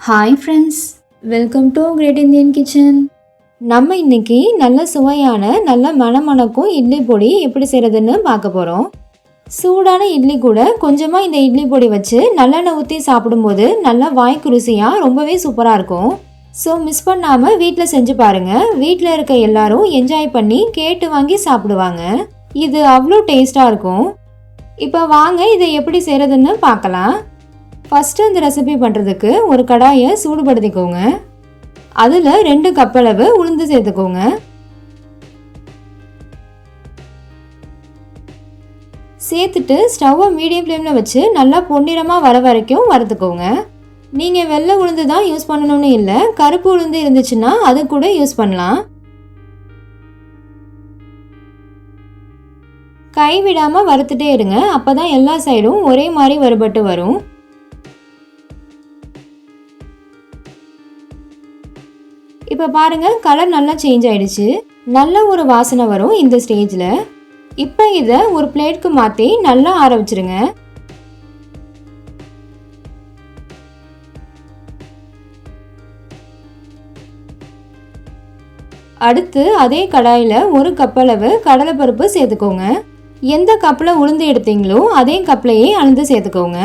Hi friends welcome to great Indian kitchen நம்ம இன்னைக்கு நல்ல சுவையான நல்ல மணமணக்கும் இட்லி பொடி எப்படி செய்கிறதுன்னு பார்க்க போகிறோம் சூடான இட்லி கூட கொஞ்சமாக இந்த இட்லி பொடி வச்சு நல்லெண்ணெய் ஊற்றி சாப்பிடும்போது நல்லா வாய்க்கு ருசியாக ரொம்பவே சூப்பராக இருக்கும். ஸோ மிஸ் பண்ணாமல் வீட்டில் செஞ்சு பாருங்கள் வீட்டில் இருக்க எல்லாரும் என்ஜாய் பண்ணி கேட்டு வாங்கி சாப்பிடுவாங்க. இது அவ்வளோ டேஸ்ட்டாக இருக்கும். இப்போ வாங்க இதை எப்படி செய்கிறதுன்னு பார்க்கலாம். ஃபஸ்ட்டு இந்த ரெசிபி பண்ணுறதுக்கு ஒரு கடாயை சூடுபடுத்திக்கோங்க. அதில் ரெண்டு கப் அளவு உளுந்து சேர்த்துக்கோங்க. சேர்த்துட்டு ஸ்டவ்வை மீடியம் ஃப்ளேமில் வச்சு நல்லா பொன்னிறமாக வர வரைக்கும் வறுத்துக்கோங்க. நீங்கள் வெள்ளை உளுந்து தான் யூஸ் பண்ணணும்னு இல்லை கருப்பு உளுந்து இருந்துச்சுன்னா அது கூட யூஸ் பண்ணலாம். கை விடாமல் வறுத்துட்டே இருங்க அப்போ தான் எல்லா சைடும் ஒரே மாதிரி வறுபட்டு வரும். இப்போ பாருங்க கலர் நல்லா சேஞ்ச் ஆயிடுச்சு. நல்ல ஒரு வாசனை வரும் இந்த ஸ்டேஜில் இப்போ இதை ஒரு பிளேட்க்கு மாற்றி நல்லா ஆற வச்சிருங்க. அடுத்து அதே கடாயில் ஒரு கப்பளவு கடலைப்பருப்பு சேர்த்துக்கோங்க. எந்த கப்பில் உளுந்து எடுத்தீங்களோ அதே கப்லையே அளந்து சேர்த்துக்கோங்க.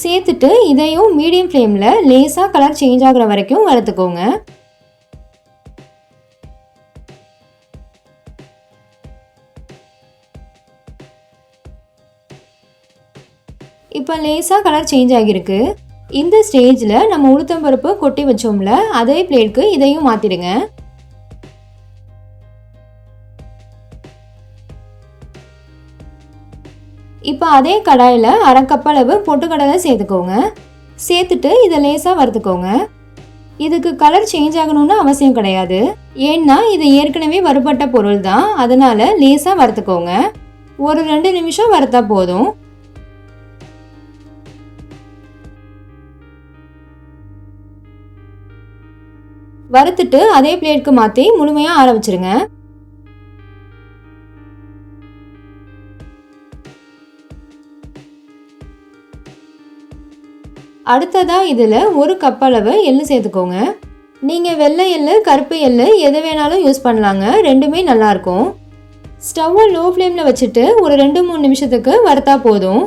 சேர்த்துட்டு இதையும் மீடியம் ஃப்ளேமில் லேசாக கலர் சேஞ்ச் ஆகுற வரைக்கும் வறுத்துக்கோங்க. இப்போ லேசாக கலர் சேஞ்ச் ஆகியிருக்கு. இந்த ஸ்டேஜில் நம்ம உளுத்தம்பருப்பு கொட்டி வச்சோம்ல அதே பிளேட்க்கு இதையும் மாற்றிடுங்க இப்போ அதே கடாயில் அரை கப் பொட்டுக்கடலை சேர்த்துக்கோங்க. சேர்த்துட்டு இதை லேசாக வறுத்துக்கோங்க. இதுக்கு கலர் சேஞ்ச் ஆகணும்னு அவசியம் கிடையாது. ஏன்னா இது ஏற்கனவே வறுபட்ட பொருள் தான். அதனால் லேசாக வறுத்துக்கோங்க. ஒரு ரெண்டு நிமிஷம் வறுத்தா போதும். வறுத்துட்டு அதே பிளேட்க்கு மாற்றி முழுமையாக ஆற அடுத்ததாக இதில் ஒரு கப் அளவு எள்ளு சேர்த்துக்கோங்க. நீங்கள் வெள்ளை எள்ளு கருப்பு எள்ளு எது வேணாலும் யூஸ் பண்ணலாங்க. ரெண்டுமே நல்லாயிருக்கும் ஸ்டவ்வை லோ ஃப்ளேமில் வச்சுட்டு ஒரு ரெண்டு மூணு நிமிஷத்துக்கு வறுத்தா போதும்.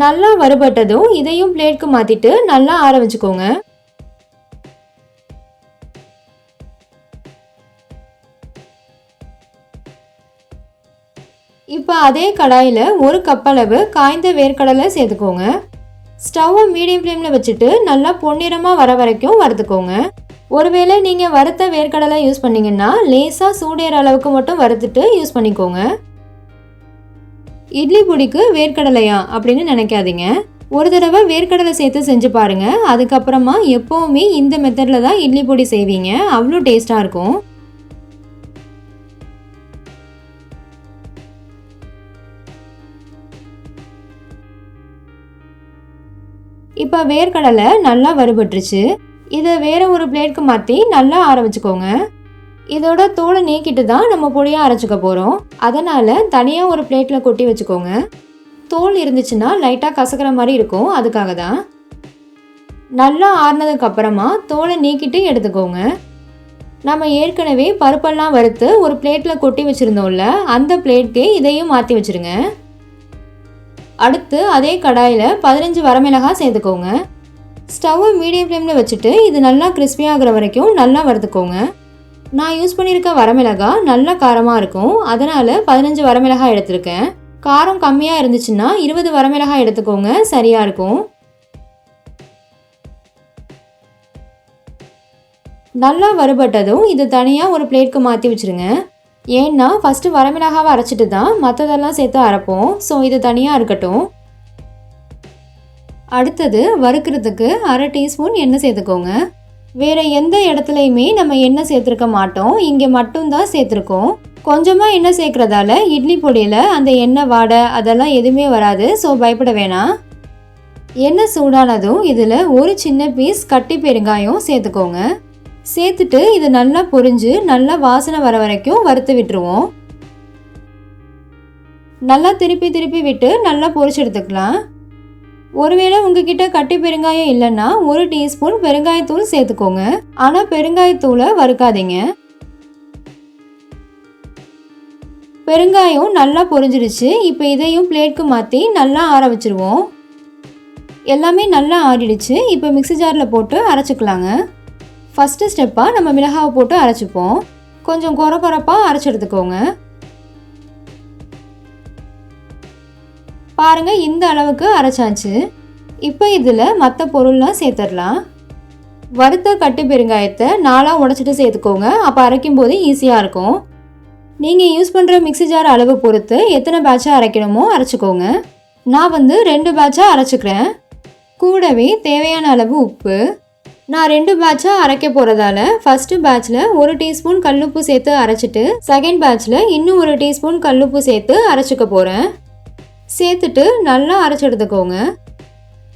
நல்லா வறுபட்டதும் இதையும் பிளேட்க்கு மாற்றிட்டு நல்லா ஆற வச்சுக்கோங்க. இப்போ அதே கடாயில் ஒரு கப் அளவு காய்ந்த வேர்க்கடலை சேர்த்துக்கோங்க. ஸ்டவ்வை மீடியம் ஃப்ளேமில் வச்சுட்டு நல்லா பொன்னிறமாக வர வரைக்கும் வறுத்துக்கோங்க. ஒருவேளை நீங்கள் வறுத்த வேர்க்கடலை யூஸ் பண்ணீங்கன்னா லேசாக சூடேற அளவுக்கு மட்டும் வறுத்துட்டு யூஸ் பண்ணிக்கோங்க. இட்லி பொடிக்கு வேர்க்கடலையா அப்படின்னு நினைக்காதீங்க. ஒரு தடவை வேர்க்கடலை சேர்த்து செஞ்சு பாருங்க. அதுக்கப்புறமா எப்போவுமே இந்த மெத்தடில் தான் இட்லி பொடி செய்வீங்க. அவ்வளோ டேஸ்ட்டாக இருக்கும். இப்போ வேர்க்கடலை நல்லா வறுபட்டுருச்சு. இதை வேற ஒரு பிளேட்க்கு மாற்றி நல்லா ஆற வச்சுக்கோங்க. இதோட தோலை நீக்கிட்டு தான் நம்ம பொடியாக அரைச்சிக்க போகிறோம் அதனால் தனியாக ஒரு பிளேட்டில் கொட்டி வச்சுக்கோங்க. தோல் இருந்துச்சுன்னா லைட்டாக கசக்கிற மாதிரி இருக்கும். அதுக்காக தான். நல்லா ஆறுனதுக்கு அப்புறமா தோலை நீக்கிட்டு எடுத்துக்கோங்க. நம்ம ஏற்கனவே பருப்பெல்லாம் வறுத்து ஒரு பிளேட்டில் கொட்டி வச்சுருந்தோம்ல அந்த பிளேட்கே இதையும் மாற்றி வச்சுருங்க. அடுத்து அதே கடாயில் பதினஞ்சு வரமிளகாய் சேர்த்துக்கோங்க. ஸ்டவ்வை மீடியம் ஃப்ளேமில் வச்சுட்டு இது நல்லா கிறிஸ்பி ஆகிற வரைக்கும் நல்லா வறுத்துக்கோங்க. நான் யூஸ் பண்ணியிருக்க வரமிளகா நல்லா காரமாக இருக்கும். அதனால் பதினஞ்சு வரமிளகாய் எடுத்திருக்கேன். காரம் கம்மியாக இருந்துச்சுன்னா இருபது வரமிளகாய் எடுத்துக்கோங்க. சரியாக இருக்கும். நல்லா வறுபட்டதும் இது தனியாக ஒரு பிளேட்க்கு மாற்றி வச்சுருங்க. ஏன்னா ஃபஸ்ட்டு வரமிளகாவை அரைச்சிட்டு தான் மற்றதெல்லாம் சேர்த்து அரைப்போம். ஸோ இது தனியாக இருக்கட்டும். அடுத்தது வறுக்கிறதுக்கு அரை டீஸ்பூன் எண்ணெய் சேர்த்துக்கோங்க. வேறு எந்த இடத்துலையுமே நம்ம எண்ணெய் சேர்த்துருக்க மாட்டோம். இங்கே மட்டும்தான் சேர்த்துருக்கோம். கொஞ்சமாக எண்ணெய் சேர்க்குறதால இட்லி பொடியில் அந்த எண்ணெய் வாடை அதெல்லாம் எதுவுமே வராது. ஸோ பயப்பட வேணாம். எண்ணெய் சூடானதும் இதில் ஒரு சின்ன பீஸ் கட்டி பெருங்காயம் சேர்த்துக்கோங்க. சேர்த்துட்டு இது நல்லா பொரிஞ்சு நல்லா வாசனை வர வரைக்கும் வறுத்து விட்டுருவோம். நல்லா திருப்பி திருப்பி விட்டு நல்லா பொரிச்சு எடுத்துக்கலாம். ஒருவேளை உங்ககிட்ட கட்டி பெருங்காயம் இல்லைன்னா ஒரு டீஸ்பூன் பெருங்காயத்தூள் சேர்த்துக்கோங்க. ஆனால் பெருங்காயத்தூளை வறுக்காதீங்க. பெருங்காயம் நல்லா பொரிஞ்சிருச்சு. இப்போ இதையும் பிளேட்க்கு மாற்றி நல்லா ஆற வச்சுருவோம். எல்லாமே நல்லா ஆறிடுச்சு. இப்போ மிக்ஸி ஜாரில் போட்டு அரைச்சிக்கலாங்க. ஃபஸ்ட்டு ஸ்டெப்பாக நம்ம மிளகாவை போட்டு அரைச்சிப்போம். கொஞ்சம் குறை குறப்பாக அரைச்சி எடுத்துக்கோங்க. பாருங்கள் இந்த அளவுக்கு அரைச்சாச்சு. இப்போ இதில் மற்ற பொருள்லாம் சேர்த்துடலாம். வறுத்த கட்டு பெருங்காயத்தை நாலாக உடச்சிட்டு சேர்த்துக்கோங்க. அப்போ அரைக்கும் போது ஈஸியாக இருக்கும். நீங்கள் யூஸ் பண்ணுற மிக்ஸி ஜார் அளவு பொறுத்து எத்தனை பேட்சாக அரைக்கணுமோ அரைச்சிக்கோங்க. நான் வந்து ரெண்டு பேட்சாக அரைச்சிக்கிறேன். கூடவே தேவையான அளவு உப்பு. நான் ரெண்டு பேட்சாக அரைக்க போகிறதால ஃபஸ்ட்டு பேட்சில் ஒரு டீஸ்பூன் கல்லுப்பு சேர்த்து அரைச்சிட்டு செகண்ட் பேட்சில் இன்னும் ஒரு டீஸ்பூன் கல்லுப்பு சேர்த்து அரைச்சிக்க போகிறேன் சேர்த்துட்டு நல்லா அரைச்சி எடுத்துக்கோங்க.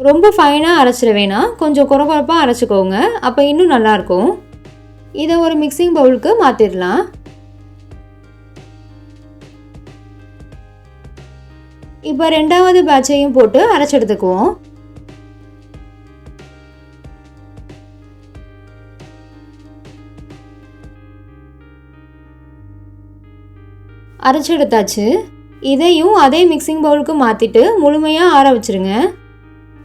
ரொம்ப ஃபைனாக அரைச்சிட வேணாம். கொஞ்சம் குறகுறப்பாக அரைச்சிக்கோங்க. அப்போ இன்னும் நல்லாயிருக்கும் இதை ஒரு மிக்சிங் பவுலுக்கு மாற்றிடலாம் இப்போ ரெண்டாவது பேட்சையும் போட்டு அரைச்சி எடுத்துக்குவோம். இதையும் அதே மிக்சிங் பவுலுக்கு மாற்றிட்டு முழுமையாக ஆற வச்சுருங்க.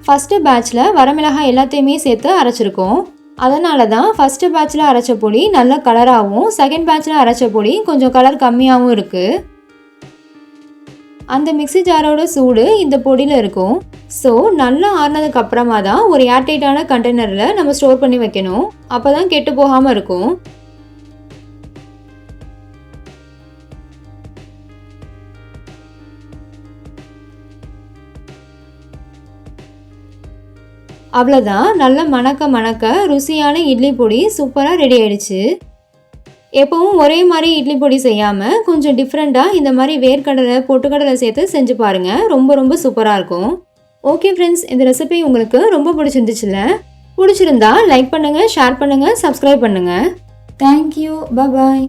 ஃபஸ்ட்டு பேட்சில் வரமிளகாய் எல்லாத்தையுமே சேர்த்து அரைச்சிருக்கோம். அதனால தான் ஃபஸ்ட்டு பேட்சில் அரைச்ச பொடி நல்ல கலராகவும் செகண்ட் பேட்சில் அரைச்ச பொடி கொஞ்சம் கலர் கம்மியாகவும் இருக்குது அந்த மிக்ஸி ஜாரோட சூடு இந்த பொடியில் இருக்கும். ஸோ நல்லா ஆறினதுக்கு அப்புறமா தான் ஒரு ஏர்டைட்டான கண்டெய்னரில் நம்ம ஸ்டோர் பண்ணி வைக்கணும். அப்போ தான் கெட்டு போகாமல் இருக்கும். அவ்வளோதான் நல்ல மணக்க மணக்க ருசியான இட்லி பொடி சூப்பராக ரெடி ஆயிடுச்சு. எப்பவும் ஒரே மாதிரி இட்லி பொடி செய்யாமல் கொஞ்சம் டிஃப்ரெண்ட்டாக இந்த மாதிரி வேர்க்கடலை பொட்டுக்கடலை சேர்த்து செஞ்சு பாருங்கள் ரொம்ப ரொம்ப சூப்பராக இருக்கும். ஓகே ஃப்ரெண்ட்ஸ் இந்த ரெசிபி உங்களுக்கு ரொம்ப பிடிச்சிருந்துச்சுல பிடிச்சிருந்தா லைக் பண்ணுங்கள் ஷேர் பண்ணுங்கள் சப்ஸ்கிரைப் பண்ணுங்கள் தேங்க்யூ பாய்